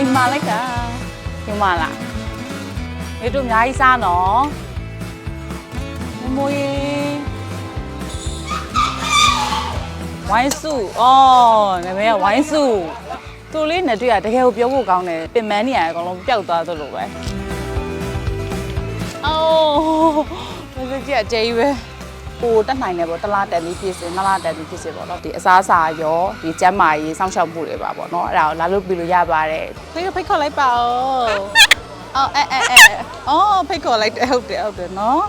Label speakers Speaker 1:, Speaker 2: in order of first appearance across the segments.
Speaker 1: လိမ်မာလိုက်တာဒီမှာလားဒီတို့အများကြီးစားနော်မမိုးရေဝိုင်းစုအော်နာမည်ကဝိုင်းစုသူလေးနဲ့တွေ့ရတကယ်ကိုပြောဖို့ကောင်းတယ်ပင်မန်းနေရအကုန်လုံးပျောက်သွားသလိုပဲအိုးဒီကြည့်အကျေးပဲ ကိုတက်နိုင်တယ်ပေါ့တစ်လားတက်ပြီးဖြစ်စေနှစ်လားတက်ပြီးဖြစ်စေပေါ့နော်ဒီအစားအစာရောဒီကျန်းမာရေးစောင့်ရှောက်မှုတွေပါပေါ့နော်အဲ့ဒါကိုလာလို့ပြီးလို့ရပါတယ်ဖိတ်ဖိတ်ခေါ်လိုက်ပါဦးအော်အဲအဲအဲအော်ဖိတ်ခေါ်လိုက်တယ်ဟုတ်တယ်ဟုတ်တယ်နော်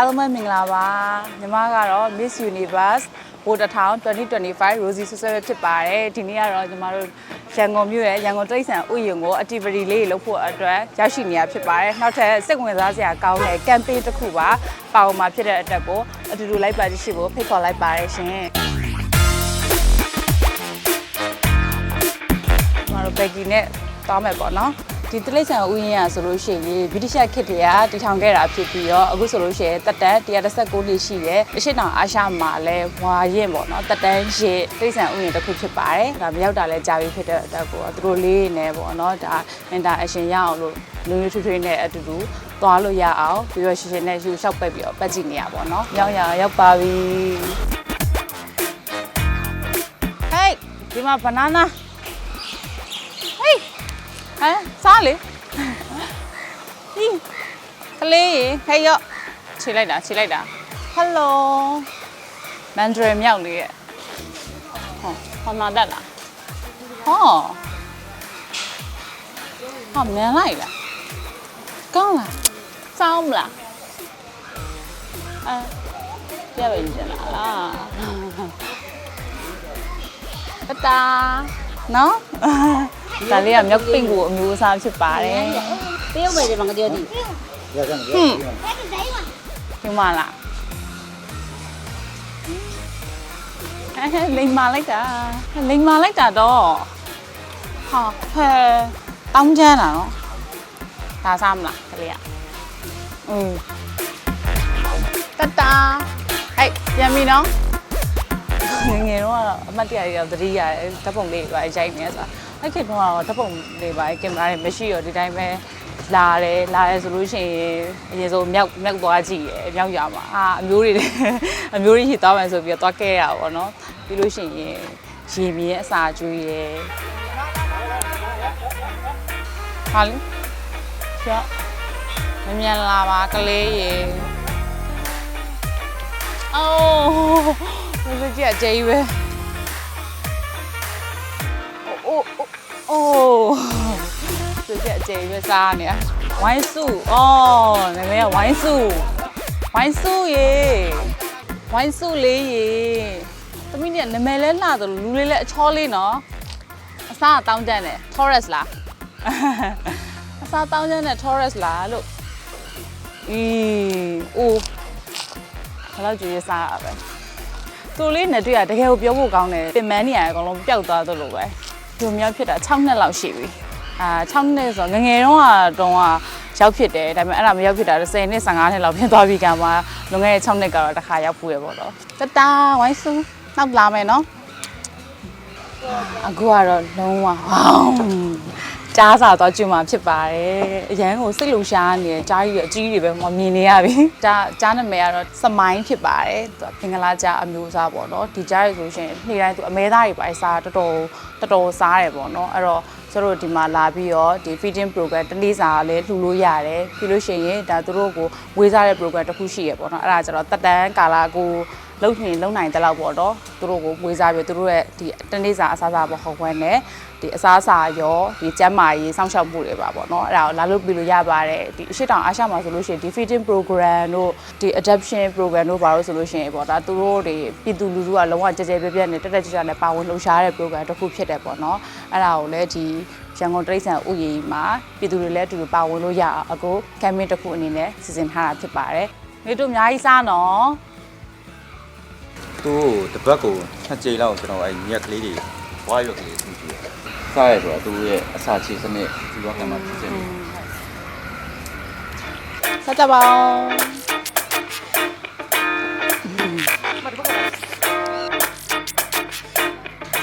Speaker 1: အားလုံးပဲမင်္ဂလာပါညီမကတော့ Miss Universe ဘိုတထောင်2025 Rosie ဆွဆွဲပဲဖြစ်ပါတယ်ဒီနေ့ကတော့ညီမတို့ရန်ကုန်မြို့ရဲ့ရန်ကုန်တိရစ္ဆာန်ဥယျာဉ်ကို activity လေးတွေလုပ်ဖို့အတွက်ရောက်ရှိနေရဖြစ်ပါတယ်နောက်ထပ်စိတ်ဝင်စားစရာကောင်းတဲ့ campaign တစ်ခုပါပါဝင်မှာဖြစ်တဲ့အတွက်ကိုအတူတူလိုက်ပါကြည့်ရှိဖို့ဖိတ်ခေါ်လိုက်ပါတယ်ရှင်ညီမတို့ Becky နဲ့တောင်းမယ်ပေါ့နော် ဒီတိလိษံဥယျာဉ်ရဆိုလို့ရှိရင်ဗြိတိရှ်ခေတ်တည်းကတည်ထောင်ခဲ့တာဖြစ်ပြီးတော့အခုဆိုလို့ရှိရင်တက်တန်း119နှစ်ရှိတယ်အရှိတောင်အာရှမှာလည်းဝါရင်ပေါ့နော်တက်တန်းရစ်တိလိษံဥယျာဉ်တစ်ခုဖြစ်ပါတယ်ဒါမရောက်တာလည်းကြာပြီဖြစ်တဲ့အတွက်ကိုသူတို့လေးနေပေါ့နော်ဒါ interaction ရအောင်လို့လူမျိုးထွေးထွေးနဲ့အတူတူသွားလို့ရအောင်ပြီးတော့ရှင်ရှင်နဲ့ယူလျှောက်ပက်ပြီးတော့ပတ်ကြည့်နေရပါတော့ရောက်ရရောက်ပါပြီ Hey ဒီမှာ banana Hey ဟမ်စားလေဟီးကလေးရေဟဲ့ရော့ခြေလိုက်တာခြေလိုက်တာ Hello မန်ဒရယ်မြောက်လေးရဲ့ဟောဟောနာတက်လားဟောဟောမြန်လိုက်လားကောင်းလားစောင်းမလားအဲပြပဲကြလားလားတတာနော် ဒါလေးက milk pink ကိုအမျိုးအစားဖြစ်ပါတယ်။
Speaker 2: ပေးဦးမယ်ဒီမှာကြော်
Speaker 1: ဒီဟွန်းဒီမှာလားအဲလိမ်မာလိုက်တာလိမ်မာလိုက်တာတော့ဟာဖဲတောင်းချမ်းတာနော်ဒါစားမလားကလေးကအင်းတတာဟဲ့ပြန်ပြီနော်ငငယ်တော့အမတ်တရားတွေကသတိရတယ်ဓာတ်ပုံလေးတွေရိုက်နေရဆိုတာ အဲ့ခေတ်တော့ဓာတ်ပုံလေးပါကင်မရာတွေမရှိတော့ဒီတိုင်းပဲလာတယ်လာရဲဆိုလို့ရှိရင်အရင်ဆုံးမြောက်မြောက်သွားကြည့်ရယ်မြောက်ရမှာအာအမျိုးတွေအမျိုးတွေရှိသွားမယ်ဆိုပြီးတော့သွားခဲ့ရပါဘောနော်ပြီးလို့ရှိရင်ရေမြင်းအစာကျွေးရယ်ဟာလေကျမမြန်လာပါကလေးရေအိုးဘယ်ကြည့်အကျေးပဲ အိုးအိုးအိုးသူကြအကျေပဲစားနေတာဝိုင်းစုအော်နာမည်ကဝိုင်းစုဝိုင်းစုရေဝိုင်းစုလေးရေသမီးကနာမည်လဲလှသလိုလူလေးလဲအချောလေးနော်အစားတောင်းတန်းတယ် Taurus လားအစားတောင်းတန်းတယ် Taurus လားလို့အီးအိုးဘယ်လောက်ကြည့်ရစားရပဲသူလေးနဲ့တွေ့ရတကယ်ကိုပြောဖို့ကောင်းတယ်ပင်မန်းနေရအကုန်လုံးပျောက်သွားသလိုပဲ ဒီလိုမျိုးဖြစ်တာ6နှစ်လောက်ရှိပြီအာ6နှစ်ဆိုတော့ငယ်ငယ်တုန်းကတော့ကရောက်ဖြစ်တယ်ဒါပေမဲ့အဲ့ဒါမရောက်ဖြစ်တာ10နှစ်15နှစ်လောက်ဖြစ်သွားပြီကမှလွန်ခဲ့တဲ့6နှစ်ကတော့တစ်ခါရောက်ဖူးရပေါ့တော့တတာဝိုင်းစုနောက်လာမယ်နော်အခုကတော့လုံးဝဟောင်း ကြားစာတော့ကျွမှာဖြစ်ပါတယ်အရန်ကိုစိတ်လုံရှားနေတယ်ကြားကြီးအကြီးတွေပဲဟောမြင်နေရပြီကြားကြားနာမည်ကတော့စမိုင်းဖြစ်ပါတယ်သူကပင်ကလာကြားအမျိုးအစားပေါ့နော်ဒီကြားရဆိုရှင်နေ့တိုင်းသူအမဲသားတွေပါစားတော်တော်တော်တော်စားတယ်ပေါ့နော်အဲ့တော့ကျတို့ဒီမှာလာပြီးတော့ဒီ feeding program တနေ့စာလည်းလှူလို့ရတယ်ပြီးလို့ရှိရင်ဒါသူတို့ကိုဝေးစားတဲ့ program တစ်ခုရှိရပေါ့နော်အဲ့ဒါကျတော့တက်တန်းကာလာကို လုံနေလုံနိုင်တဲ့လောက်ပေါ့တော့သူတို့ကိုဝေးစားပြီးသူတို့ရဲ့ဒီတနေ့စာအစားအစာပေါ့ဟောခွဲနဲ့ဒီအစားအစာရောဒီကျန်းမာရေးစောင့်ရှောက်မှုတွေပါပေါ့နော်အဲ့ဒါကိုလာလို့ပြီးလို့ရပါတယ်ဒီအရှိတောင်အားရှမှာဆိုလို့ရှိရင်ဒီ feeding program တို့ဒီ adoption program တို့ပါလို့ဆိုလို့ရှိရင်ပေါ့ဒါသူတို့တွေပြည်သူလူထုကလုံးဝကြဲကြဲပြဲပြဲနဲ့တက်တက်ကြွကြွနဲ့ပါဝင်လှူရှားတဲ့ program တစ်ခုဖြစ်တယ်ပေါ့နော်အဲ့ဒါကိုလည်းဒီရန်ကုန်တရိတ်ဆန်ဥယျာဉ်မှာပြည်သူတွေလည်းအတူတူပါဝင်လို့ရအောင်အခု campaign တစ်ခုအနေနဲ့စီစဉ်ထားတာဖြစ်ပါတယ်နေတို့အများကြီးစားနော်
Speaker 3: သူ့ကိုတစ်ပတ်ကိုနှစ်ကြိမ်လောက်ကျွန်တော်အဲမြက်ကလေးတွေဝါရွက်ကလေးသူ့ကြည့်ရတယ်။စားရဆိုတာသူ့ရဲ့အစာချေစနစ်ဒီဘက်ကမှဖြစ်နေတယ်
Speaker 1: စားကြပါဦး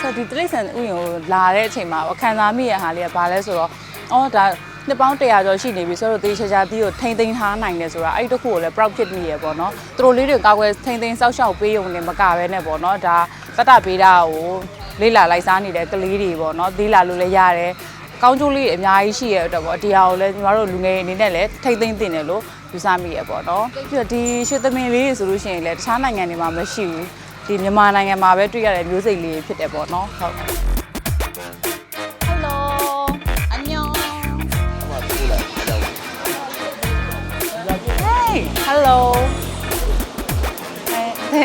Speaker 1: ဆိုတော့ဒီတိရစ္ဆာန်ဥယျာဉ်ကိုလာတဲ့အချိန်မှာအခန်းစားမိရဟာလေးကဘာလဲဆိုတော့အော်ဒါ နှစ်ပေါင်း100ကျော်ရှိနေပြီဆိုတော့တေးချာချာတီးကိုထိမ့်သိမ်းထားနိုင်တယ်ဆိုတာအဲ့ဒီတစ်ခုကိုလည်း proud ဖြစ်မိရပေါ့နော်သူတို့လေးတွေကာကွယ်ထိမ့်သိမ်းစောက်ရှောက်ပေးုံနဲ့မကပဲနဲ့ပေါ့နော်ဒါတတပေးတာကိုလေးလာလိုက်စားနေတဲ့ကလေးတွေပေါ့နော်သေးလာလို့လည်းရတယ်ကောင်းကျိုးလေးတွေအများကြီးရှိရတဲ့အတွက်ပေါ့ဒီဟာကိုလည်းညီမတို့လူငယ်အနေနဲ့လည်းထိမ့်သိမ်းတင်တယ်လို့ယူဆမိရပေါ့နော်ပြီးတော့ဒီရွှေသမင်လေးတွေဆိုလို့ရှိရင်လည်းတခြားနိုင်ငံတွေမှာမရှိဘူးဒီမြန်မာနိုင်ငံမှာပဲတွေ့ရတဲ့မျိုးစိတ်လေးဖြစ်တယ်ပေါ့နော်ဟုတ်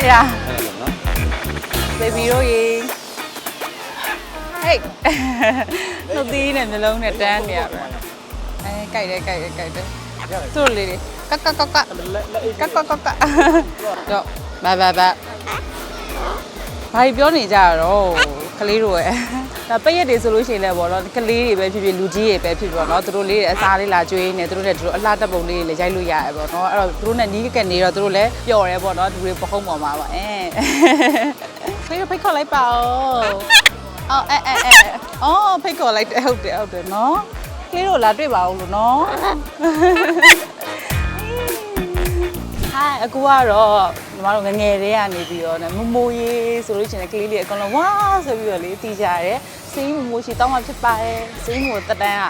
Speaker 1: အဲဒါ baby တို့ရေ Hey နှုတ်သီးနဲ့မျိုးလုံးနဲ့တန်းနေရပဲအဲကြိုက်တယ်ကြိုက်တယ်ကြိုက်တယ်သူတို့လေးတွေကကကကကကကကကကတော့ဘာဘာဘာဘာကြီးပြောနေကြရတော့ ကလေးတို့ရဲ့ဒါပိတ်ရက်တွေဆိုလို့ရှိရင်လည်းပေါ့နော်ကလေးတွေပဲဖြစ်ဖြစ်လူကြီးတွေပဲဖြစ်ဖြစ်ပေါ့နော်သူတို့လေးတွေအစားလေးလာကျွေးနေသူတို့နဲ့သူတို့အလှတက်ပုံလေးတွေလည်းရိုက်လို့ရတယ်ပေါ့နော်အဲ့တော့သူတို့နဲ့နီးကက်နေတော့သူတို့လည်းပျော်တယ်ပေါ့နော်သူတွေပခုံးပေါ်မှာပါအဲဖိတ်ဖိတ်ခေါ်လိုက်ပါဦးအော်အဲအဲအဲအော်ဖိတ်ခေါ်လိုက်တယ်ဟုတ်တယ်ဟုတ်တယ်နော်ကလေးတို့လာတွေ့ပါဦးလို့နော် ဟိုင်အကူကတော့ညီမတို့ငယ်ငယ်လေးကနေပြီးတော့မမိုးရေးဆိုလို့ရှိရင်ကလေးလေးအကုန်လုံးဝါဆိုပြီးတော့လေးတီးကြရတယ်စင်းမမိုးရှိတောင်းမှဖြစ်ပါတယ်စင်းမိုးတက်တန်းက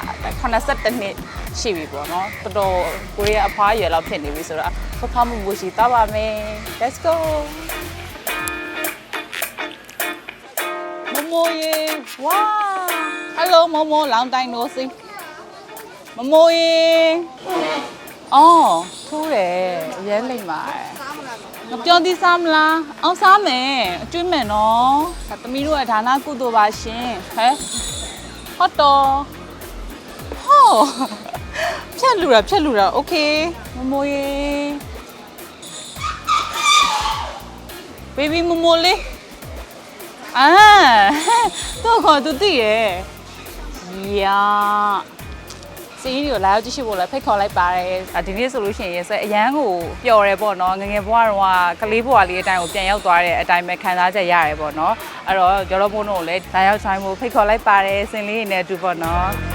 Speaker 1: 82နှစ်ရှိပြီပေါ့နော်တော်တော်ကိုရီးယားအဖွားရွယ်လောက်ဖြစ်နေပြီဆိုတော့ဖဖမမိုးရှိတောက်ပါမယ် let's go မမိုးရေးဝါ hello မမိုး long time no see မမိုးရေး ။အော်ထိုးတယ်။အရင်လိမ့်ပါတယ်။မပြောသေးစားမလား။အောင်စားမယ်။အကျွေးမယ်နော်။ဒါသမီးတို့ရဲ့ဒါနာကုသိုလ်ပါရှင်။ဟဲ့။ဟုတ်တော့။ဟော။ဖြတ်လူတာဖြတ်လူတာ။ Okay ။မမိုးရေ။ baby မမိုးလေး။အာ။တော့ခေါ်သူတည်ရဲ့။呀。Yeah. စီးရီကိုလာရောက်ကြည့်ရှုဖို့လည်းဖိတ်ခေါ်လိုက်ပါတယ်။ဒီနေ့ဆိုလို့ရှိရင်ဆက်အရန်ကိုပျော်တယ်ပေါ့နော်။ငငယ်ဘဝတော့ကလေးဘဝလေးအတိုင်းကိုပြန်ရောက်သွားတဲ့အတိုင်းပဲခံစားချက်ရတယ်ပေါ့နော်။အဲ့တော့ကျော်တော်ဘုန်းတို့ကိုလည်းလာရောက်ချိုင်းဖို့ဖိတ်ခေါ်လိုက်ပါတယ်။စင်လေးတွေနဲ့အတူပေါ့နော်။